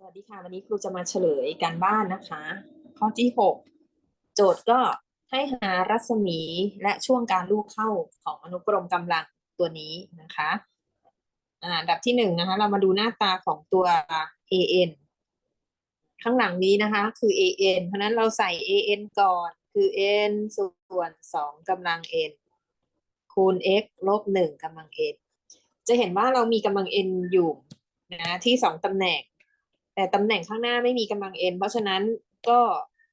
สวัสดีค่ะ วันนี้ครูจะมาเฉลยการบ้านนะคะ ข้อที่หกโจทย์ก็ให้หารัศมีและช่วงการลูกเข้าของอนุกรมกำลังตัวนี้นะคะอ่าอันดับที่หนึ่งนะคะ เรามาดูหน้าตาของตัว an ข้างหลังนี้นะคะคือ an เพราะนั้นเราใส่ an ก่อนคือ n ส่วนสองกำลัง n คูณ x ลบหนึ่งกำลัง n จะเห็นว่าเรามีกำลัง n อยู่นะที่สองตำแหน่ง แต่ตำแหน่งข้างหน้าไม่มีกำลัง n เพราะฉะนั้นก็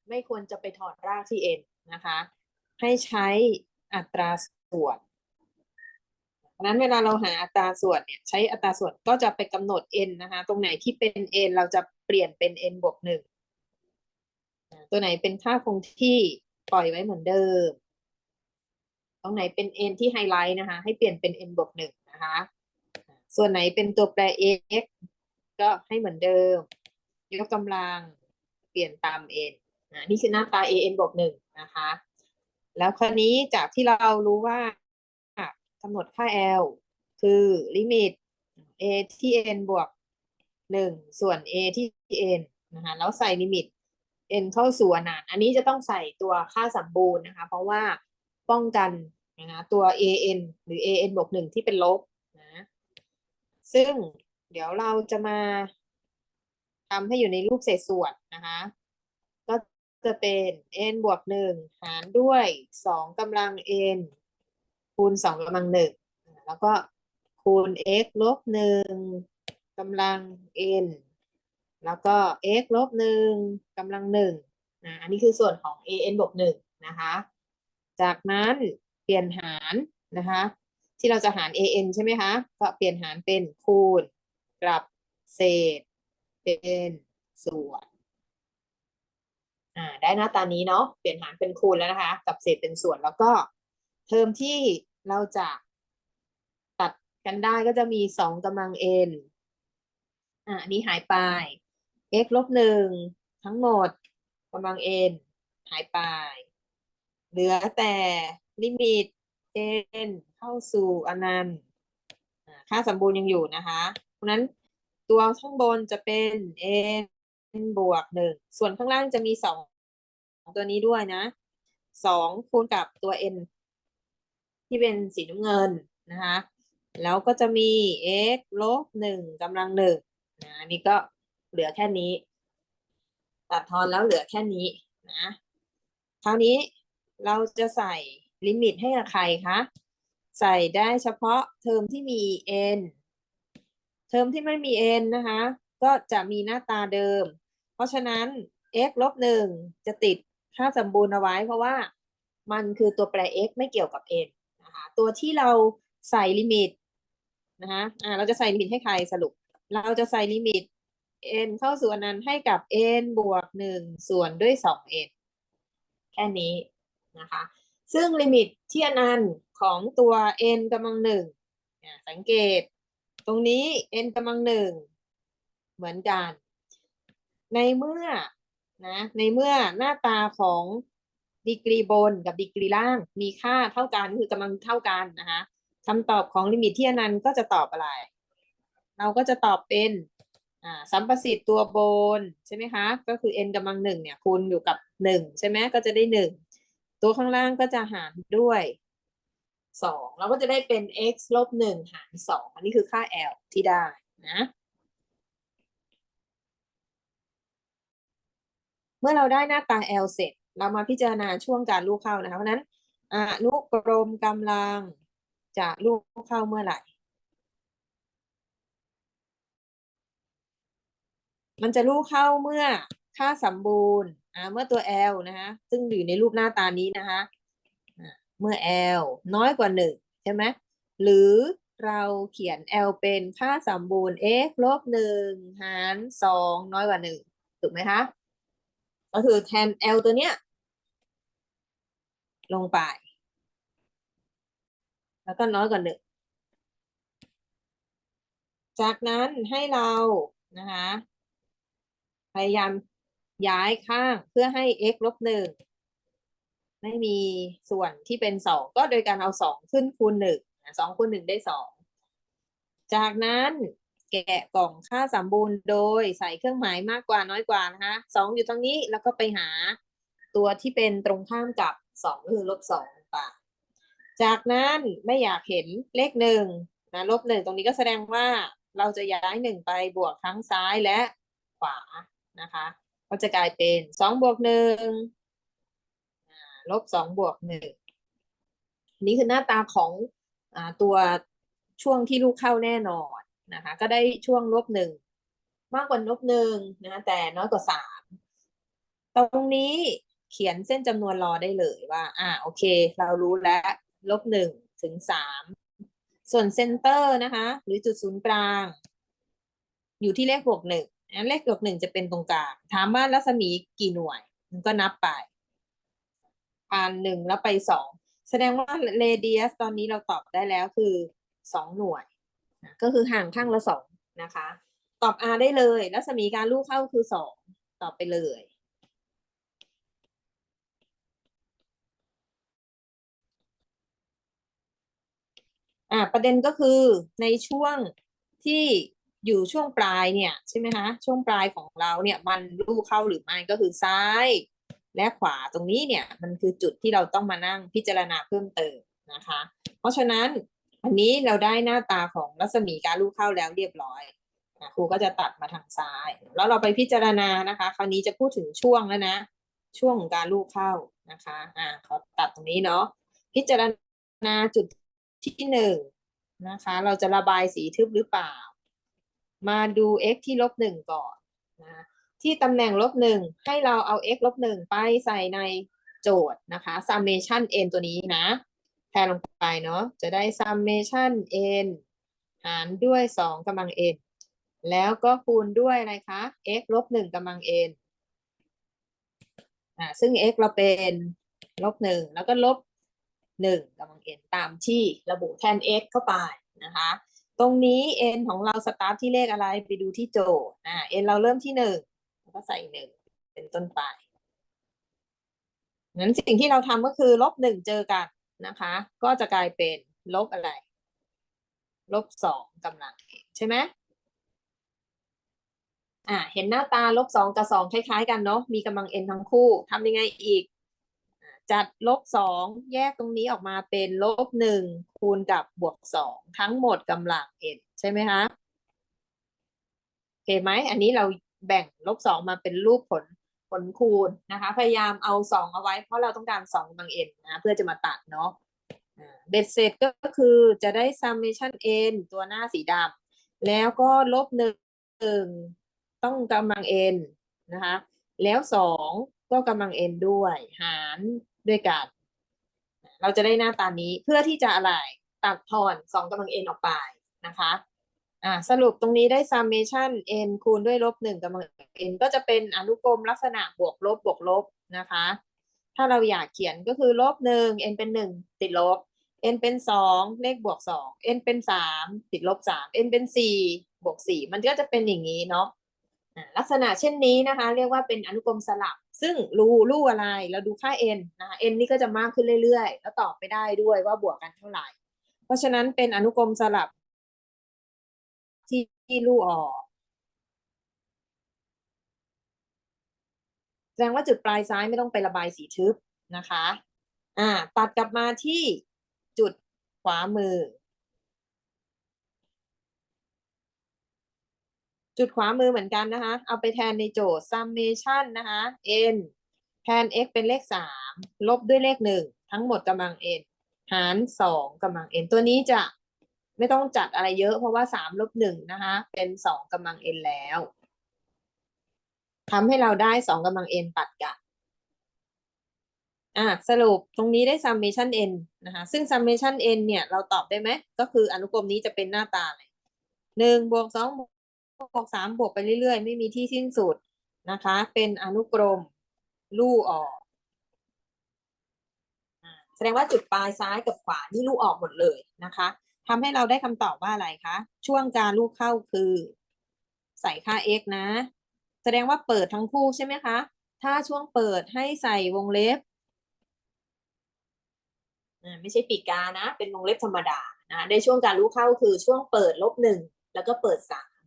ไม่ควรจะไปถอดรากที่ n นนะคะ ให้ใช้อัตราส่วนเพราะฉะนั้นเวลาเราหาอัตราส่วนเนี่ยใช้อัตราส่วนก็จะไปกำหนด n นะคะ ตรงไหนที่เป็น n เราจะเปลี่ยนเป็น n บวกหนึ่งตัวไหนเป็นค่าคงที่ปล่อยไว้เหมือนเดิม ตรงไหนเป็น n ที่ไฮไลท์นะคะ ให้เปลี่ยนเป็น n บวกหนึ่งนะคะ ส่วนไหนเป็นตัวแปร x ก็ให้เหมือนเดิม ยกกำลังเปลี่ยนตาม n อ่านี่คือหน้าตา an บวกหนึ่งนะคะ แล้วคราวนี้จากที่เรารู้ว่ากำหนดค่า l คือลิมิต a ที่ n บวกหนึ่งส่วน a ที่ n นะคะแล้วใส่ลิมิต n เข้าสู่อนันต์อันนี้จะต้องใส่ตัวค่าสมบูรณ์นะคะ เพราะว่าป้องกันนะตัว an หรือ an บวกหนึ่งที่เป็นลบนะ ซึ่ง เดี๋ยวเราจะมาทำให้อยู่ในรูปเศษส่วนนะคะ ก็จะเป็น n บวกหนึ่งหารด้วยสองกำลัง n คูณสองกำลังหนึ่งแล้วก็คูณ x ลบหนึ่งกำลัง n แล้วก็ x ลบหนึ่งกำลังหนึ่งอันนี้คือส่วนของ an บวกหนึ่งนะคะ จากนั้นเปลี่ยนหารนะคะ ที่เราจะหาร an ใช่ไหมคะ ก็เปลี่ยนหารเป็นคูณ กลับเศษ เป็นส่วนอ่าได้หน้าตานี้เนาะเปลี่ยนหารเป็นคูณแล้วนะคะ กับเศษเป็นส่วนแล้วก็ เทอมที่เราจะตัดกันได้ก็จะมีสองกำลัง n อ่าอันนี้หายไป x ลบหนึ่งทั้งหมดกำลัง n หายไป เหลือแต่ลิมิต n เข้าสู่อนันต์ค่าสมบูรณ์ยังอยู่นะคะ ราะนั้นตัวข้างบนจะเป็น n บวกหนึ่งส่วนข้างล่างจะมีสองตัวนี้ด้วยนะสองคูณกับตัว n ที่เป็นสีน้ำเงินนะคะแล้วก็จะมี x ลบหนึ่งกำลังหนึ่งนะอันนี้ก็เหลือแค่นี้ ตัดทอนแล้วเหลือแค่นี้นะคราวนี้เราจะใส่ลิมิตให้กับใครคะ ใส่ได้เฉพาะเทอมที่มี n ทอมที่ไม่มี n นะคะ ก็จะมีหน้าตาเดิม เพราะฉะนั้น x ลบหนึ่งจะติดค่าสมบูรณ์เอาไว้ เพราะว่ามันคือตัวแปร x ไม่เกี่ยวกับ n นะคะตัวที่เราใส่ลิมิตนะคะอ่าเราจะใส่ลิมิตให้ใครสรุป เราจะใส่ลิมิต n เข้าสู่อนันต์ให้กับ n บวกหนึ่งส่วนด้วยสอง n แค่นี้นะคะ ซึ่งลิมิตที่อนันต์ของตัว n กำลังหนึ่งสังเกต ตรงนี้ n กำลังหนึ่งเหมือนกัน ในเมื่อนะในเมื่อหน้าตาของดีกรีบนกับดีกรีล่าง มีค่าเท่ากันคือกำลังเท่ากันนะคะคำตอบของลิมิตที่อนันต์ก็จะตอบอะไร เราก็จะตอบเป็นอ่าสัมประสิทธิ์ตัวบนใช่ไหมคะ ก็คือ n กำลังหนึ่งเนี่ยคูณอยู่กับหนึ่งใช่ไหมก็จะได้หนึ่งตัวข้างล่างก็จะหารด้วย สองเราก็จะได้เป็น x ลบหนึ่งหารสองอันนี้คือค่า l ที่ได้นะ เมื่อเราได้หน้าตา L เสร็จ เรามาพิจารณาช่วงการลูกเข้านะคะเพราะนั้นอนุกรมกำลังจะลูกเข้าเมื่อไหร่ มันจะลูกเข้าเมื่อค่าสมบูรณ์เมื่อตัว L นะคะซึ่งอยู่ในรูปหน้าตานี้นะคะ เมื่อ L น้อยกว่าหนึ่งใช่ไหมหรือเราเขียน L เป็นค่าสมบูรณ์ x ลบหนึ่งหารสองน้อยกว่าหนึ่งถูกไหมคะ ก็คือแทน L ตัวเนี้ย ลงไป แล้วก็น้อยกว่าหนึ่งจากนั้นให้เรานะคะพยายามย้ายข้างเพื่อให้ x ลบหนึ่ง ไม่มีส่วนที่เป็นสองก็โดยการเอาสองขึ้นคูณหนึ่งสองคูณหนึ่งได้สองจากนั้นแกะกล่องค่าสมบูรณ์โดยใส่เครื่องหมายมากกว่าน้อยกว่านะคะสองอยู่ตรงนี้แล้วก็ไปหาตัวที่เป็นตรงข้ามกับสองคือลบสองป่ะจากนั้นไม่อยากเห็นเลขหนึ่งนะลบหนึ่งตรงนี้ก็แสดงว่าเราจะย้ายหนึ่งไปบวกทั้งซ้ายและขวานะคะ ก็จะกลายเป็นสองบวกหนึ่ง ลบสองบวกหนึ่งนี่คือหน้าตาของอตัวช่วงที่ลูกเข้าแน่นอนนะคะ ก็ได้ช่วงลบหนึ่งมากกว่าลบหนึ่งนะแต่น้อยกว่าสามตรงนี้เขียนเส้นจำนวนรอได้เลยว่า อ่าโอเค เรารู้แล้วลบหนึ่งถึงสามส่วนเซนเตอร์นะคะ หรือจุดศูนย์กลาง อยู่ที่เลขบวกหนึ่งเลขบวกหนึ่งจะเป็นตรงกลางถามว่ารัศมีกี่หน่วยมันก็นับไป ผ่านหนึ่งแล้วไปสองแสดงว่าเรเดียสตอนนี้เราตอบได้แล้วคือสองหน่วย ก็คือห่างข้างละสองนะคะ ตอบ R ได้เลยรัศมีการลูกเข้าคือสองตอบไปเลยอ่าประเด็นก็คือในช่วงที่อยู่ช่วงปลายเนี่ยใช่ไหมคะช่วงปลายของเราเนี่ยมันลูกเข้าหรือไม่ก็คือซ้าย และขวาตรงนี้เนี่ยมันคือจุดที่เราต้องมานั่งพิจารณาเพิ่มเติมนะคะ เพราะฉะนั้นอันนี้เราได้หน้าตาของรัศมีการลูกเข้าแล้วเรียบร้อยนะครูก็จะตัดมาทางซ้าย แล้วเราไปพิจารณานะคะ คราวนี้จะพูดถึงช่วงแล้วนะ ช่วงของการลูกเข้านะคะอ่าเขาตัดตรงนี้เนาะพิจารณาจุดที่หนึ่งนะคะ เราจะระบายสีทึบหรือเปล่า มาดู x ที่ลบหนึ่งก่อนนะ ที่ตำแหน่งลบหนึ่งให้เราเอา x ลบหนึ่งไปใส่ในโจทย์นะคะ summation n ตัวนี้นะ แทนลงไปเนาะจะได้ summation n หารด้วยสองกำลัง n แล้วก็คูณด้วยอะไรคะ x ลบหนึ่งกำลัง n อ่าซึ่ง x เราเป็นลบหนึ่งแล้วก็ลบหนึ่งกำลัง n ตามที่ระบุแทน x เข้าไปนะคะ ตรงนี้ n ของเราสตาร์ทที่เลขอะไรไปดูที่โจทย์อ่า n เราเริ่มที่หนึ่ง ก็ใส่หนึ่งเป็นต้นไปงั้นสิ่งที่เราทำก็คือลบหนึ่งเจอกันนะคะ ก็จะกลายเป็นลบอะไร ลบสองกำลังใช่ไหมอ่าเห็นหน้าตาลบสองกับสองคล้ายๆ กันเนาะมีกำลัง n ทั้งคู่ทำยังไงอีก จัดลบสองแยกตรงนี้ออกมาเป็นลบหนึ่งคูณกับบวกสองทั้งหมดกำลัง n ใช่ไหมคะโอเคไหมอันนี้เรา แบ่งลบสองมาเป็นรูปผลผลคูณนะคะ พยายามเอาสองเอาไว้ เพราะเราต้องการสองกำลัง n นนะเพื่อจะมาตัดเนาะเบ็ดเสร็จก็คือจะได้ summation n ตัวหน้าสีดำแล้วก็ลบหนึ่งต้องกำลัง n นะคะ แล้วสองก็กำลัง n ด้วย หารด้วยกัน เราจะได้หน้าตานี้เพื่อที่จะอะไรตัดทอนสองกำลัง n ออกไปนะคะ อ่าสรุปตรงนี้ได้ summation n คูณด้วยลบหนึ่งกำลัง n ก็จะเป็นอนุกรมลักษณะบวกลบบวกลบนะคะ ถ้าเราอยากเขียนก็คือลบหนึ่ง n เป็นหนึ่งติดลบ n เป็นสองเลขบวกสอง n เป็นสามติดลบสาม n เป็นสี่บวกสี่มันก็จะเป็นอย่างนี้เนาะลักษณะเช่นนี้นะคะ เรียกว่าเป็นอนุกรมสลับ ซึ่งรูรูอะไรเราดูค่า n นะคะ n นี่ก็จะมากขึ้นเรื่อยๆ แล้วตอบไม่ได้ด้วยว่าบวกกันเท่าไหร่ เพราะฉะนั้นเป็นอนุกรมสลับ ที่รูออก แสดงว่าจุดปลายซ้ายไม่ต้องไประบายสีทึบนะคะ อ่า ตัดกลับมาที่จุดขวามือ จุดขวามือเหมือนกันนะคะ เอาไปแทนในโจทย์ summation นะคะ n แทน x เป็นเลขสามลบด้วยเลขหนึ่งทั้งหมดกำลัง n หารสองกำลัง n ตัวนี้จะ ไม่ต้องจัดอะไรเยอะเพราะว่าสามลบหนึ่งนะคะ เป็นสองกำลัง n แล้วทำให้เราได้สองกำลัง n ตัดกันอะสรุปตรงนี้ได้ summation n นะคะ ซึ่ง summation n เนี่ย เราตอบได้ไหม ก็คืออนุกรมนี้จะเป็นหน้าตาอะไรหนึ่งบวกสองบวกสามบวกไปเรื่อยๆ ไม่มีที่สิ้นสุดนะคะ เป็นอนุกรมลู่ออกอะแสดงว่าจุดปลายซ้ายกับขวานี่ลู่ออกหมดเลยนะคะ ทำให้เราได้คำตอบว่าอะไรคะ ช่วงการลูกเข้าคือ ใส่ค่า x นะ แสดงว่าเปิดทั้งคู่ใช่ไหมคะ ถ้าช่วงเปิดให้ใส่วงเล็บอ่าไม่ใช่ปีกกานะ เป็นวงเล็บธรรมดานะในช่วงการรู้เข้าคือช่วงเปิดลบหนึ่งแล้วก็เปิดสาม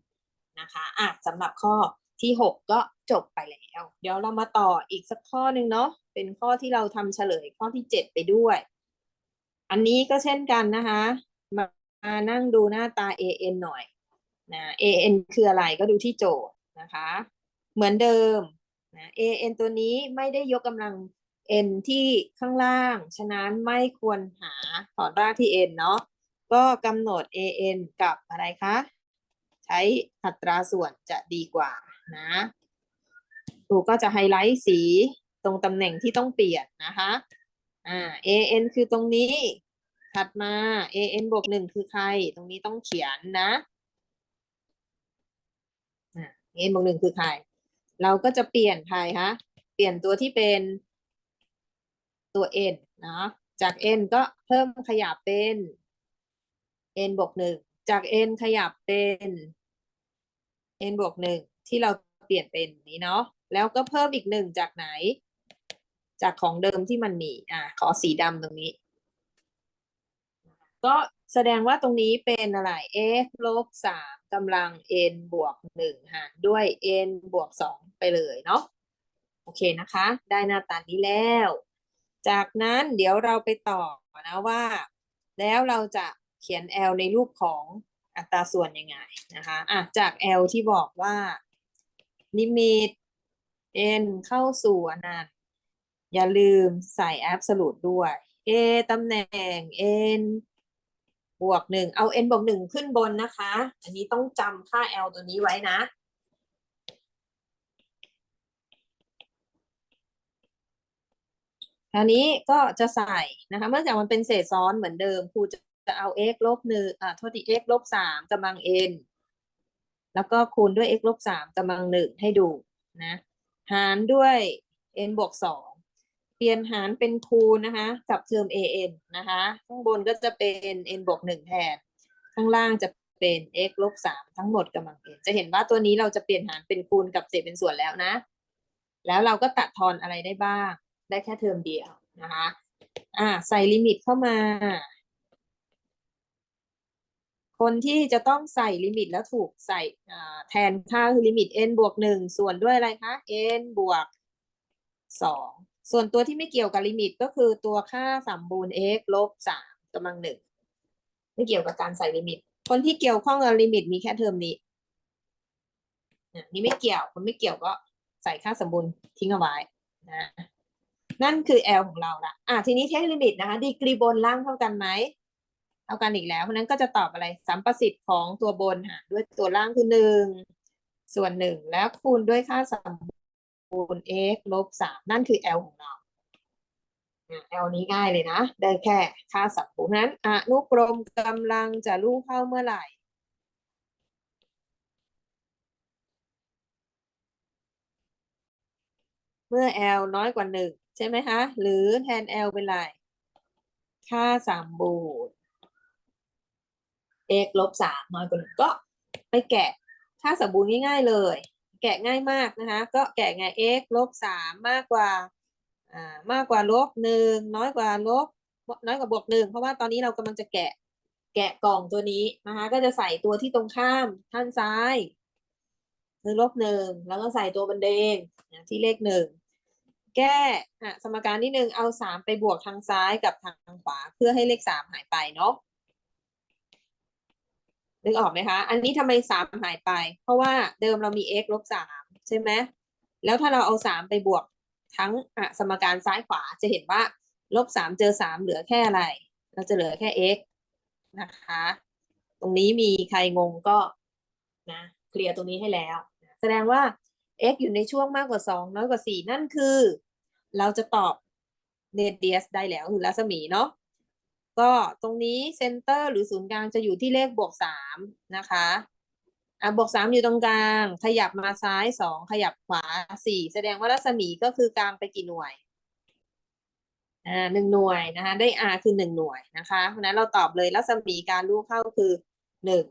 นะคะอะสำหรับข้อที่หกก็จบไปแล้ว เดี๋ยวเรามาต่ออีกสักข้อหนึ่งเนาะเป็นข้อที่เราทำเฉลยข้อที่เจ็ดไปด้วย อันนี้ก็เช่นกันนะคะ มามานั่งดูหน้าตา AN หน่อยนะ AN คืออะไรก็ดูที่โจทย์นะคะ เหมือนเดิมนะ AN ตัวนี้ไม่ได้ยกกำลัง n ที่ข้างล่าง ฉะนั้นไม่ควรหาถอดรากที่ n เนาะก็กำหนด an กับอะไรคะ ใช้อัตราส่วนจะดีกว่านะครูก็จะไฮไลท์สีตรงตำแหน่งที่ต้องเปลี่ยนนะคะอ่า an คือตรงนี้ ถัดมา an บวกหนึ่งคือใคร ตรงนี้ต้องเขียนนะอ่า an บวกหนึ่งคือใคร เราก็จะเปลี่ยนใครคะ เปลี่ยนตัวที่เป็นตัว n เนาะจาก n ก็เพิ่มขยับเป็น n บวกหนึ่งจาก n ขยับเป็น n บวกหนึ่งที่เราเปลี่ยนเป็นนี้เนาะแล้วก็เพิ่มอีกหนึ่งจากไหน จากของเดิมที่มันมีอะขอสีดำตรงนี้ ก็แสดงว่าตรงนี้เป็นอะไร x ลบสามกำลัง n บวกหนึ่งหารด้วย n บวกสองไปเลยเนาะโอเคนะคะ ได้หน้าตานี้แล้ว จากนั้นเดี๋ยวเราไปต่อนะว่า แล้วเราจะเขียน L ในรูปของอัตราส่วนยังไงนะคะอะจาก L ที่บอกว่าลิมิต n เข้าสู่อนันต์อย่าลืมใส่ absolute ด้วย a ตำแหน่ง n บวกหนึ่งเอา n บวกหนึ่งขึ้นบนนะคะ อันนี้ต้องจำค่า l ตัวนี้ไว้นะ คราวนี้ก็จะใส่นะคะ เมื่อจากมันเป็นเศษซ้อนเหมือนเดิมครูจะจะเอา x ลบหนึ่งอ่าโทษที x ลบสามกำลัง n แล้วก็คูณด้วย x ลบสามกำลังหนึ่งให้ดูนะ หารด้วย n บวกสอง เปลี่ยนหารเป็นคูณนะคะกับเทอม an นะคะ ข้างบนก็จะเป็น n บวกหนึ่งแทน ข้างล่างจะเป็น x ลบสามทั้งหมดกำลัง n จะเห็นว่าตัวนี้เราจะเปลี่ยนหารเป็นคูณกับเศษเป็นส่วนแล้วนะ แล้วเราก็ตัดทอนอะไรได้บ้าง ได้แค่เทอมเดียวนะคะ อ่าใส่ลิมิตเข้ามา คนที่จะต้องใส่ลิมิตแล้วถูกใส่อ่าแทนค่าคือลิมิต n บวกหนึ่งส่วนด้วยอะไรคะ n บวกสอง ส่วนตัวที่ไม่เกี่ยวกับลิมิตก็คือตัวค่าสมบูรณ์ x ลบสามกำลังหนึ่งไม่เกี่ยวกับการใส่ลิมิต คนที่เกี่ยวข้องกับลิมิตมีแค่เทอมนี้นี่ไม่เกี่ยวคนไม่เกี่ยวก็ใส่ค่าสมบูรณ์ทิ้งเอาไว้นะนั่นคือ L ของเราละอะทีนี้เทคลิมิตนะคะดีกรีบนล่างเท่ากันไหมเท่ากันอีกแล้วเพราะฉะนั้นก็จะตอบอะไรสัมประสิทธิ์ของตัวบนหารด้วยตัวล่างคือหนึ่งส่วนหนึ่งแล้วคูณด้วยค่าสม บูณ์ x ลบสามนั่นคือ L ของเราอะ L นี้ง่ายเลยนะ ได้แค่ค่าสมบูณนั้นอนุกรมกำลังจะลูกเข้าเมื่อไหร่เมื่อ L น้อยกว่าหนึ่งใช่ไหมคะ หรือแทน L เป็นไร ค่าสามบูรณ์ x ลบสามน้อยกว่าหนึ่งก็ไปแกะค่าสมบูรณ์ง่าย ๆ เลย แกะง่ายมากนะคะ ก็แกะไง x ลบสามมากกว่า อ่า มากกว่าลบหนึ่งน้อยกว่าลบ น้อยกว่าบวกหนึ่งเพราะว่าตอนนี้เรากำลังจะแกะ แกะกล่องตัวนี้นะคะ ก็จะใส่ตัวที่ตรงข้ามท่านซ้ายคือลบหนึ่งแล้วก็ใส่ตัวบันเดงนะที่เลขหนึ่งแก้อะสมการที่หนึ่งเอาสามไปบวกทางซ้ายกับทางขวา เพื่อให้เลขสามหายไปเนาะ นึกออกไหมคะ อันนี้ทำไมสามหายไป เพราะว่าเดิมเรามี x ลบสามใช่ไหมแล้วถ้าเราเอาสามไปบวกทั้งอะสมการซ้ายขวาจะเห็นว่าลบสามเจอสามเหลือแค่อะไร เราจะเหลือแค่ x นะคะ ตรงนี้มีใครงงก็นะเคลียร์ตรงนี้ให้แล้ว แสดงว่า x อยู่ในช่วงมากกว่าสองน้อยกว่าสี่นั่นคือ เราจะตอบเ a เดียสได้แล้วคือรัศมีเนาะ ก็ตรงนี้เซนเตอร์หรือศูนย์กลางจะอยู่ที่เลขบวกสามนะคะอะบวกสามอยู่ตรงกลาง ขยับมาซ้ายสองขยับขวาสี่แสดงว่ารัศมีก็คือกลางไปกี่หน่วยอ่าหนึ่งหน่วยนะคะ ได้ r คือหนึ่งหน่วยนะคะเพราะนั้นเราตอบเลยรัศมีการลูกเข้าคือหนึ่ง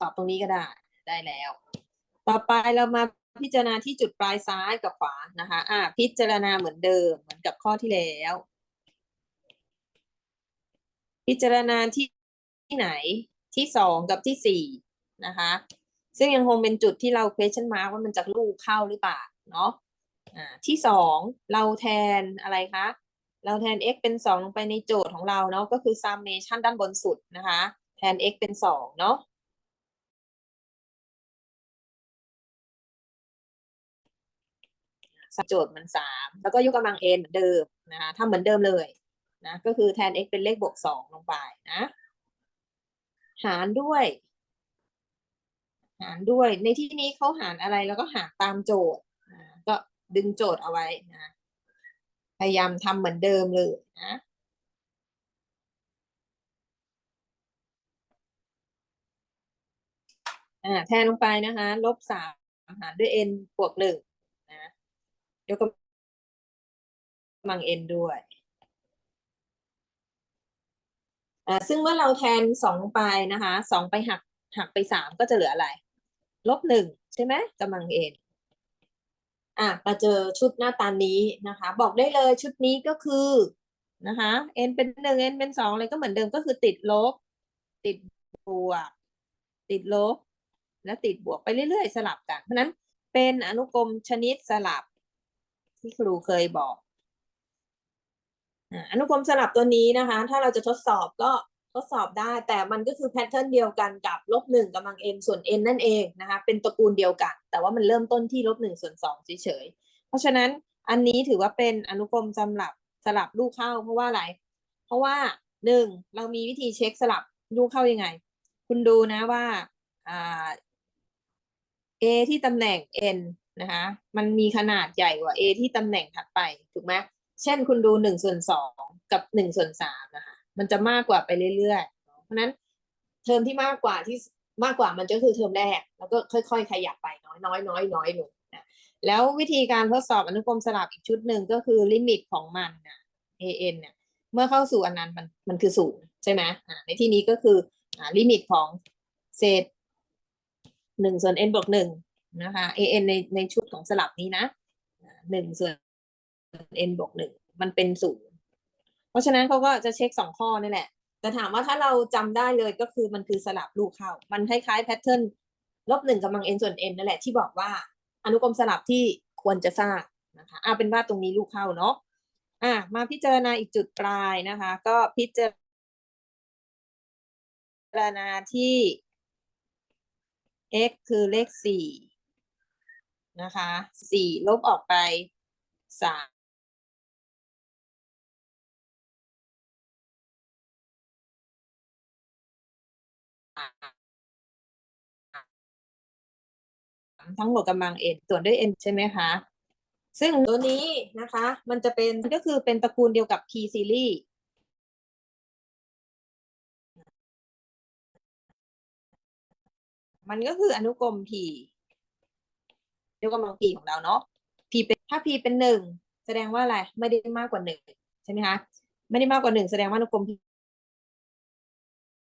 ตอบตรงนี้ก็ได้ได้แล้ว ต่อไปเรามาพิจารณาที่จุดปลายซ้ายกับขวานะคะ อ่า พิจารณาเหมือนเดิมเหมือนกับข้อที่แล้ว พิจารณาที่ที่ไหนที่สองกับที่สี่นะคะ ซึ่งยังคงเป็นจุดที่เรา question mark ว่ามันจะลูกเข้าหรือเปล่าเนาะที่สองเราแทนอะไรคะเราแทน x เป็นสองลงไปในโจทย์ของเราเนาะก็คือ summation ด้านบนสุดนะคะ แทน x เป็นสองเนาะโจทย์มันสามแล้วก็ยกกำลัง n เหมือนเดิมนะคะทำเหมือนเดิมเลย นะก็คือแทน x เป็นเลขบวกสองลงไปนะ หารด้วย หารด้วย ในที่นี้เขาหารอะไรแล้วก็หารตามโจทย์ก็ดึงโจทย์เอาไว้นะพยายามทำเหมือนเดิมเลยนะแทนลงไปนะคะ ลบสามหารด้วย n บวกหนึ่งนะยกกำลัง n ด้วย อ่าซึ่งเมื่อเราแทนสองไปนะคะสองไปหักหักไปสามก็จะเหลืออะไร ลบหนึ่งใช่ไหมกำลัง n อะมาเจอชุดหน้าตานี้นะคะ บอกได้เลยชุดนี้ก็คือนะคะ n เป็นหนึ่ง n เป็นสองอะไรก็เหมือนเดิมก็คือติดลบ ติดบวก ติดลบ และติดบวกไปเรื่อยๆ สลับกัน เพราะนั้นเป็นอนุกรมชนิดสลับที่ครูเคยบอก อนุกรมสลับตัวนี้นะคะ ถ้าเราจะทดสอบก็ทดสอบได้ แต่มันก็คือแพทเทิร์นเดียวกันกับลบหนึ่งกำลัง n ส่วน n นั่นเองนะคะ เป็นตระกูลเดียวกัน แต่ว่ามันเริ่มต้นที่ลบหนึ่งส่วนสองเฉยๆ เพราะฉะนั้นอันนี้ถือว่าเป็นอนุกรมสลับสลับลูกเข้า เพราะว่าอะไร เพราะว่าหนึ่งเรามีวิธีเช็คสลับลูกเข้ายังไง คุณดูนะว่าอ่า a ที่ตำแหน่ง n นะคะ มันมีขนาดใหญ่กว่า a ที่ตำแหน่งถัดไป ถูกไหม เช่นคุณดูหนึ่งส่วนสองกับหนึ่งส่วนสามนะคะมันจะมากกว่าไปเรื่อยๆ เพราะฉะนั้นเทอมที่มากกว่าที่มากกว่ามันก็คือเทอมแรก แล้วก็ค่อย ๆ ขยับไปน้อยน้อยน้อยน้อยลงนะแล้ววิธีการทดสอบอนุกรมสลับอีกชุดหนึ่งก็คือลิมิตของมันนะ an เนี่ยเมื่อเข้าสู่อันนั้นมันมันคือศูนย์ใช่ไหมในที่นี้ก็คืออลิมิตของเศษหนึ่งส่วน n บวกหนึ่งนะคะ an ในในชุดของสลับนี้นะหนึ่งส่วน n บวกหนึ่งมันเป็นศูนย์เพราะฉะนั้นเขาก็จะเช็คสองข้อนี่แหละ แต่ถามว่าถ้าเราจำได้เลยก็คือมันคือสลับลูกเข้า มันคล้ายๆแพทเทิร์นลบหนึ่งกำลัง n ส่วน n นั่นแหละที่บอกว่าอนุกรมสลับที่ควรจะทราบนะคะอ่าเป็นว่าตรงนี้ลูกเข้าเนาะอะมาพิจารณาอีกจุดปลายนะคะ ก็พิจารณาที่ x คือเลขสี่นะคะสี่ลบออกไปสาม ทั้งหมดกำลัง n ส่วนด้วย n ใช่ไหมคะ ซึ่งตัวนี้นะคะ มันจะเป็นก็คือเป็นตระกูลเดียวกับ p series มันก็คืออนุกรม p ยกกำลัง p ของเราเนาะ p เป็นถ้า p เป็นหนึ่งแสดงว่าอะไรไม่ได้มากกว่าหนึ่งใช่ไหมคะไม่ได้มากกว่าหนึ่งแสดงว่าอนุกรม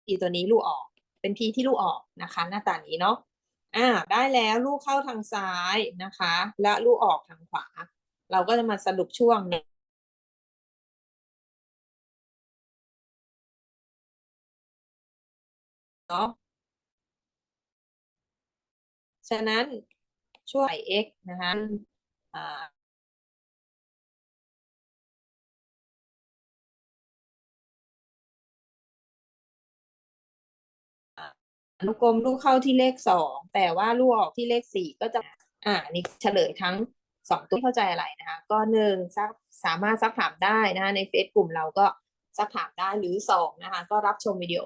p ตัวนี้ลูกออก เป็น p ที่ลูกออกนะคะ หน้าตานี้เนาะ อ่าได้แล้วลูกเข้าทางซ้ายนะคะ และลูกออกทางขวา เราก็จะมาสรุปช่วงนี่ยเนาะฉะนั้นช่วย x นะคะ อนุกรมลูกเข้าที่เลขสองแต่ว่าลูกออกที่เลขสี่ก็จะอ่านี่เฉลยทั้งสองตัวเข้าใจอะไรนะคะ ก็หนึ่งซักสามารถซักถามได้นะคะในเฟซกลุ่มเราก็ซักถามได้หรือสองนะคะ ก็รับชมวิดีโอ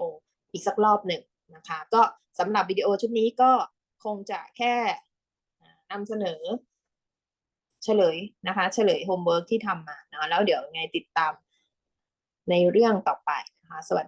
อีกสักรอบหนึ่งนะคะ ก็สำหรับวิดีโอชุดนี้ก็คงจะแค่นำเสนอเฉลยนะคะ เฉลยโฮมเวิร์กที่ทำมาเนาะแล้วเดี๋ยวไงติดตามในเรื่องต่อไปนะคะ สวัสดี